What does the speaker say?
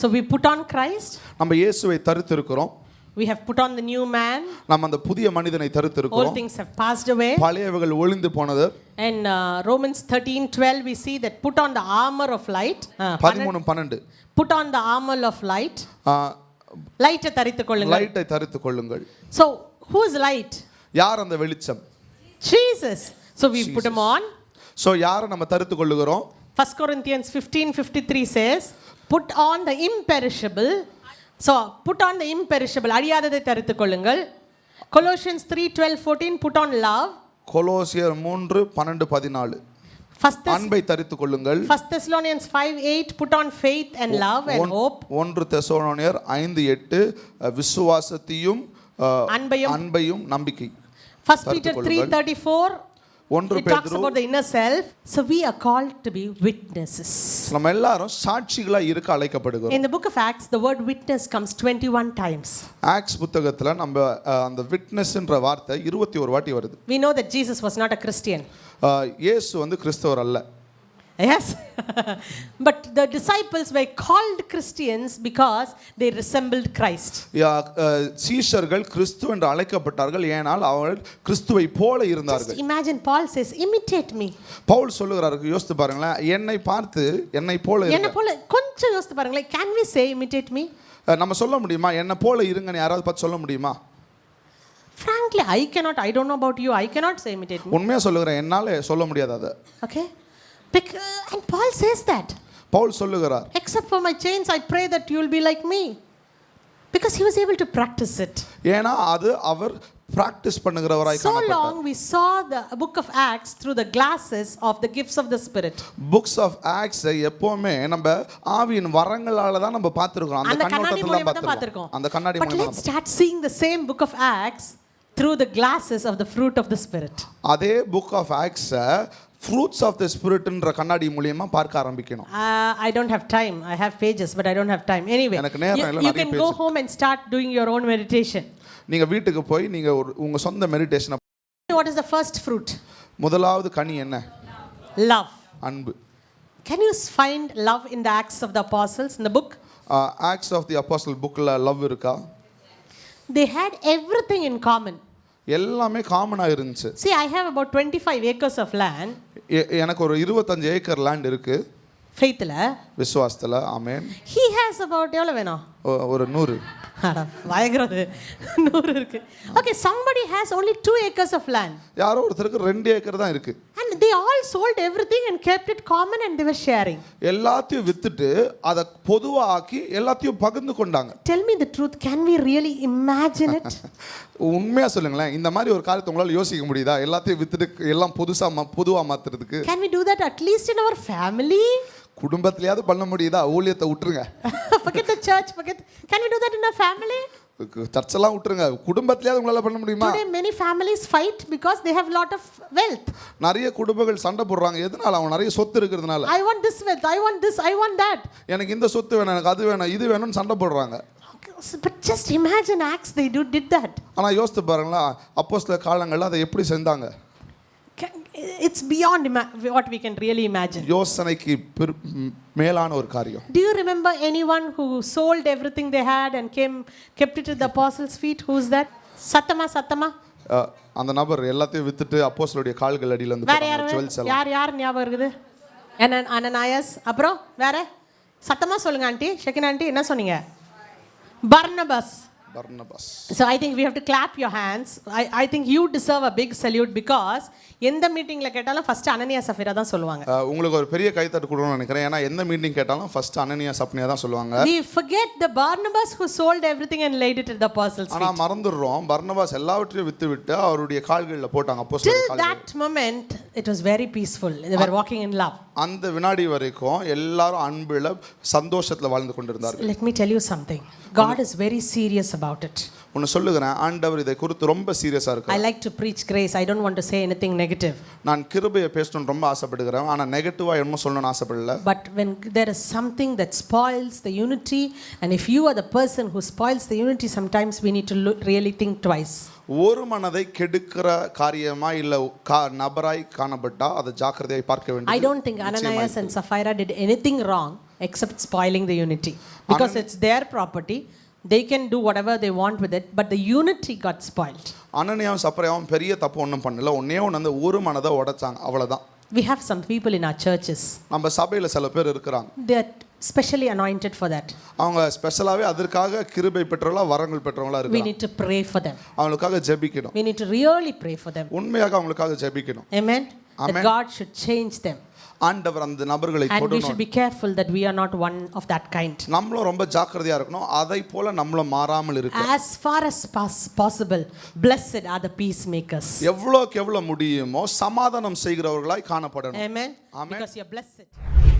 So we put on Christ, நம்ம இயேசுவை தரித்திருக்கிறோம் we have put on the new man, நம்ம அந்த புதிய மனிதனை all தரித்திருக்கிறோம் things have passed away. பழையவைகள் ஒளிந்து போனது And uh, Romans 13 12, we see that put on the armor of light. Uh, பதிமூணு பன்னெண்டு put on the armor of light. Light தரித்துக் கொள்ளுங்கள். லைட்டை தரித்துக் கொள்ளுங்கள் So who is light? யார் அந்த வெளிச்சம் Jesus. So we put him on. So யாரை நம்ம தரித்து கொள்ளுகிறோம் 1 Corinthians 15 53 says, put on the imperishable. So put on the imperishable. அழியாததை தரித்துக் கொள்ளுங்கள். Colossians 3 12 14, put on love. கொலோசியர் மூன்று பன்னெண்டு பதினாலு அன்பை தரித்துக் கொள்ளுங்கள் First Thessalonians 5 8, put on faith and love and ஒன்- hope. ஒன்று தெசோனியர் ஐந்து எட்டு விசுவாசத்தையும் அன்பையும் அன்பையும் நம்பிக்கை தரித்துக் Peter 3 கொள்ளுங்கள். 34, ஒன்று it talks பேதுரு about the inner self. So we are called to be witnesses. நம்ம எல்லாரும் சாட்சிகளா இருக்க அழைக்கப்படுகிறோம் In the book of Acts, the word witness comes 21 times. Acts புத்தகத்துல நம்ம அந்த விட்னஸ்ன்ற வார்த்தை இருபத்தி ஒரு வாட்டி வருது We know that Jesus was not a Christian. அஹ், இயேசு வந்து கிறிஸ்தவர் அல்ல Yes. but the disciples were called Christians because they resembled Christ. யா- அஹ், சீஷர்கள் கிறிஸ்து என்று அழைக்கப்பட்டார்கள் ஏனால் அவர்கள் கிறிஸ்துவை போல Just இருந்தார்கள் imagine Paul says, imitate me. Pavul சொல்லுகிறாரு யோசித்து பாருங்களேன் என்னை பார்த்து என்னை போல. என்ன போல கொஞ்சம் யோசித்து பாருங்களேன் can we say imitate me ah, நம்ம சொல்ல முடியுமா என்னை போல இருங்கன்னு யாராவது பார்த்து சொல்ல முடியுமா frankly i cannot i don't know about you i cannot say imitate me உண்மையா சொல்லுகிறேன் என்னால சொல்ல முடியாது அதை okay Bec- and paul says that Pavul சொல்லுகிறார் except for my chains i pray that you will be like me because he was able to practice it ஏன்னா அது அவர் பிராக்டிஸ் பண்ணுகிறவராய் so long we saw the book of acts through the glasses of the gifts of the spirit books of Acts எப்பவுமே நம்ம ஆவியின் வரங்களால தான் நம்ம பார்த்திருக்கிறோம் அந்த அந்த கண்ணாடி கண்ணோட்டத்துல தான் பார்த்திருக்கோம் பார்த்திருக்கோம் அந்த கண்ணாடி but மூலியமா let's start seeing the same book of acts through the glasses of the fruit of the spirit அதே புக் ஆஃப் ஆக்ஸை ஃப்ரூட்ஸ் ஆஃப் த ஸ்பிரிட்ன்ற கண்ணாடி மூலியமா பார்க்க ஆரம்பிக்கணும் Uh, I don't have time. I have pages, but I don't have time. Anyway, எனக்கு நேரம் you, இல்ல, you நிறைய can go page. home and start doing your own meditation. நீங்க வீட்டுக்கு போய் நீங்க ஒரு உங்க சொந்த மெடிடேஷனை What is the first fruit? முதலாவது கனி என்ன Love. அன்பு Can you find love in the Acts of the Apostles in the book? Acts of the apostle புக்கில் லவ் இருக்கா They had everything in common. எல்லாமே காமனாக இருந்துச்சு See, I have about 25 acres of land, எ- எனக்கு ஒரு இருபத்தஞ்சு acre land இருக்கு. Faith. விசுவாசத்தில் ஆமேன். He has about எவ்வளோ வேணும்? ஒரு நூறு. பயங்கரது. நூறு இருக்கு. Okay somebody has only two acres of land. யாரோ ஒருத்தருக்கு ரெண்டு ஏக்கர் தான் இருக்கு. All sold everything and kept it common and they were sharing எல்லாத்தையும் வித்துட்டு அதை பொதுவா ஆக்கி எல்லாத்தையும் பகிர்ந்து கொண்டாங்க tell me the truth can we really imagine it உண்மையா சொல்லுங்களேன் இந்த மாதிரி ஒரு காரியத்தை உங்களால யோசிக்க முடியுதா எல்லாத்தையும் வித்துட்டு எல்லாம் புதுசா மா- பொதுவா மாத்துறதுக்கு Can we do that at least in our family? குடும்பத்திலயாவது பண்ண முடியுதா ஊழியத்தை விட்டுருங்க forget the church, forget. Can we do that in our family? சர்ச்செல்லாம் விட்டுருங்க. குடும்பத்திலயாவது உங்களால பண்ண முடியுமா? Today, many families fight because they have lot of wealth. நிறைய குடும்பங்கள் சண்டை போடுறாங்க. எதனால? அவன் நிறைய சொத்து இருக்கிறதுனால. I want this wealth, I want this, I want that. எனக்கு இந்த சொத்து வேணும். எனக்கு அது வேணும். இது வேணும்னு சண்டை போடுறாங்க. But just imagine Acts, they do, did that. ஆனா யோசித்து பாருங்களா அப்போ சில காலங்களில் அதை எப்படி செஞ்சாங்க Beyond ima- what we can really imagine. யோசனைக்கு மேலான ஒரு காரியம் Do you remember anyone who sold everything they had and came, kept it at the apostles' feet? Who's that? Satama, Satama? அஹ், அந்த நபர் எல்லாத்தையும் வித்துட்டு அப்போஸ்தலருடைய கால்கள் அடியில வந்து வேற யார் யார் யார் ஞாபகம் இருக்குது அனநாயஸ் அப்புறம் வேற சத்தமா சொல்லுங்க ஆண்டி ஷெக்கின் ஆண்டி என்ன சொன்னீங்க Barnabas Barnabas so I think we have to clap your hands I I think you deserve a big salute because எந்த மீட்டிங்கில் கேட்டாலும் ஃபர்ஸ்ட் அனனியா சஃபீரா தான் சொல்லுவாங்க. உங்களுக்கு ஒரு பெரிய கைத்தட்டு கொடுக்கணும்னு நினைக்கிறேன். ஏன்னா எந்த மீட்டிங் கேட்டாலும் ஃபர்ஸ்ட் அனனியா சப்னியா தான் சொல்லுவாங்க. Forget the barnabas who sold everything and laid it at the apostles ஆனா மறந்துடுறோம். பர்னபாஸ் எல்லாவற்றையும் வித்து விட்டு அவருடைய கால்களில் போட்டாங்க அப்போ till that moment it was very peaceful they were walking in love அந்த வினாடி வரைக்கும் எல்லாரும் அன்புல சந்தோஷத்துல வாழ்ந்து கொண்டிருந்தார்கள் let me tell you something god is very serious about it ஒன்று சொல்லுகிறேன் ஆண்டவர் இதை குறித்து ரொம்ப சீரியஸாக I இருக்கு like to preach grace. I don't want to say anything negative. நான் கிருபையை பேசணும்னு ரொம்ப ஆசைப்படுகிறேன் ஆனா நெகட்டிவா என்னமோ சொல்லணும்னு ஆசைப்படல But when there is something that spoils the unity, and if you are the person who spoils the unity, sometimes we need to look, really think twice. ஒரு மனதை கெடுக்கிற காரியமா இல்ல நபராய் காணப்பட்டா அதை ஜாக்கிரதையாய் பார்க்க வேண்டும் don't think Ananias and Sapphira did anything wrong. except spoiling the unity. Because it's their property, they can do whatever they want with it, but the unity got spoiled. அனனியாவும் சப்பரையாவும் பெரிய தப்பு ஒன்றும் பண்ணல ஒன்னே ஒன்று அந்த ஒரு மனதை உடைச்சாங்க அவ்வளவுதான் We have some people in our churches, நம்ம சபையில சில பேர் இருக்கிறாங்க they're specially anointed for that. அவங்க ஸ்பெஷலாகவே அதற்காக கிருபை பெற்றவங்களா வரங்கள் பெற்றவங்களா We இருக்காங்க need to pray for them. அவங்களுக்காக ஜெபிக்கணும் We need to really pray for them. உண்மையாக அவங்களுக்காக ஜெபிக்கணும் Amen? That Amen. God should change them. ஆண்டவர் அந்த நபர்களை And we தொடணும் should be careful that we are not one of that kind. நம்மளும் ரொம்ப ஜாக்கிரதையா இருக்கணும் அதை போல நம்மளும் மாறாமல் இருக்கு As far as pos- possible, blessed are the peacemakers. எவ்வளோக்கு எவ்வளோ முடியுமோ சமாதானம் செய்கிறவர்களாய் காணப்படணும் Amen? Amen. Because you're blessed.